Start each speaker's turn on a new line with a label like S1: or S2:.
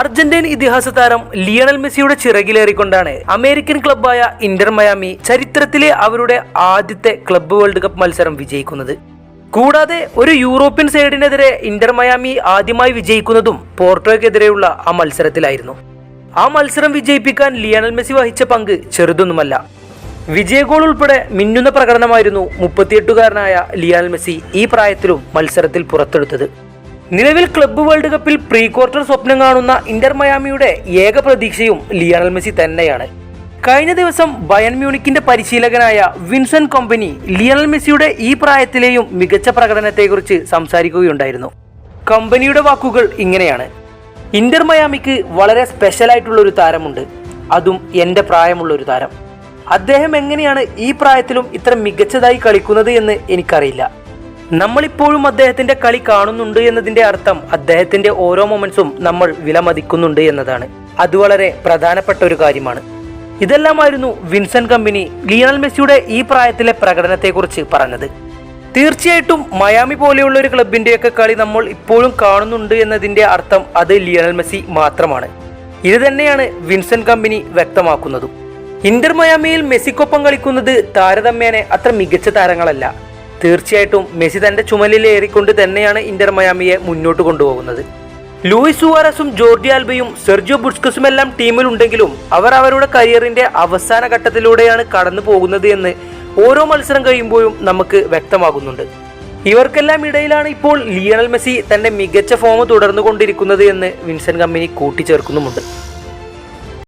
S1: Argentine ഇതിഹാസ താരം Lionel മെസ്സിയുടെ ചിറകിലേറിക്കൊണ്ടാണ് അമേരിക്കൻ ക്ലബ്ബായ ഇന്റർ മയാമി ചരിത്രത്തിലെ അവരുടെ ആദ്യത്തെ ക്ലബ്ബ് വേൾഡ് കപ്പ് മത്സരം വിജയിക്കുന്നത്. കൂടാതെ ഒരു യൂറോപ്യൻ സൈഡിനെതിരെ ഇന്റർ മയാമി ആദ്യമായി വിജയിക്കുന്നതും പോർട്ടോയ്ക്കെതിരെയുള്ള ആ മത്സരത്തിലായിരുന്നു. ആ മത്സരം വിജയിപ്പിക്കാൻ ലിയണൽ മെസ്സി വഹിച്ച പങ്ക് ചെറുതൊന്നുമല്ല. വിജയഗോൾ ഉൾപ്പെടെ മിന്നുന്ന പ്രകടനമായിരുന്നു മുപ്പത്തിയെട്ടുകാരനായ ലിയണൽ മെസ്സി ഈ പ്രായത്തിലും മത്സരത്തിൽ പുറത്തെടുത്തത്. നിലവിൽ ക്ലബ്ബ് വേൾഡ് കപ്പിൽ പ്രീ ക്വാർട്ടർ സ്വപ്നം കാണുന്ന ഇന്റർ മയാമിയുടെ ഏക പ്രതീക്ഷയും ലിയണൽ മെസ്സി തന്നെയാണ്. കഴിഞ്ഞ ദിവസം ബയൻ മ്യൂണിക്കിന്റെ പരിശീലകനായ വിൻസൻ കമ്പനി ലിയണൽ മെസ്സിയുടെ ഈ പ്രായത്തിലെയും മികച്ച പ്രകടനത്തെക്കുറിച്ച് സംസാരിക്കുകയുണ്ടായിരുന്നു. കമ്പനിയുടെ വാക്കുകൾ ഇങ്ങനെയാണ്. ഇന്റർ മയാമിക്ക് വളരെ സ്പെഷ്യൽ ആയിട്ടുള്ള ഒരു താരമുണ്ട്. അതും എന്റെ പ്രായമുള്ള ഒരു താരം. അദ്ദേഹം എങ്ങനെയാണ് ഈ പ്രായത്തിലും ഇത്ര മികച്ചതായി കളിക്കുന്നത് എന്ന് എനിക്കറിയില്ല. നമ്മളിപ്പോഴും അദ്ദേഹത്തിന്റെ കളി കാണുന്നുണ്ട് എന്നതിന്റെ അർത്ഥം അദ്ദേഹത്തിന്റെ ഓരോ മൊമെന്റ്സും നമ്മൾ വിലമതിക്കുന്നുണ്ട് എന്നതാണ്. അത് വളരെ പ്രധാനപ്പെട്ട ഒരു കാര്യമാണ്. ഇതെല്ലാമായിരുന്നു വിൻസെന്റ് കമ്പനി ലിയണൽ മെസ്സിയുടെ ഈ പ്രായത്തിലെ പ്രകടനത്തെക്കുറിച്ച് പറഞ്ഞത്. തീർച്ചയായിട്ടും മയാമി പോലെയുള്ള ഒരു ക്ലബിന്റെയൊക്കെ കളി നമ്മൾ ഇപ്പോഴും കാണുന്നുണ്ട് എന്നതിന്റെ അർത്ഥം അത് ലിയണൽ മെസ്സി മാത്രമാണ്. ഇത് തന്നെയാണ് വിൻസെന്റ് കമ്പനി വ്യക്തമാക്കുന്നതും. ഇന്റർ മയാമിയിൽ മെസ്സിക്കൊപ്പം കളിക്കുന്നത് താരതമ്യേന അത്ര മികച്ച താരങ്ങളല്ല. തീർച്ചയായിട്ടും മെസ്സി തന്റെ ചുമലിലേറിക്കൊണ്ട് തന്നെയാണ് ഇന്റർ മയാമിയെ മുന്നോട്ട് കൊണ്ടുപോകുന്നത്. ലൂയിസ് സുവാരസും ജോർജി ആൽബയും സെർജിയോ ബുസ്കസും എല്ലാം ടീമിലുണ്ടെങ്കിലും അവർ അവരുടെ കരിയറിന്റെ അവസാന ഘട്ടത്തിലൂടെയാണ് കടന്നു പോകുന്നത് എന്ന് ഓരോ മത്സരം കഴിയുമ്പോഴും നമുക്ക് വ്യക്തമാകുന്നുണ്ട്. ഇവർക്കെല്ലാം ഇടയിലാണ് ഇപ്പോൾ ലിയണൽ മെസ്സി തന്റെ മികച്ച ഫോം തുടർന്നുകൊണ്ടിരിക്കുന്നത് എന്ന് വിൻസെന്റ് കമ്പനി കൂട്ടിച്ചേർക്കുന്നുമുണ്ട്.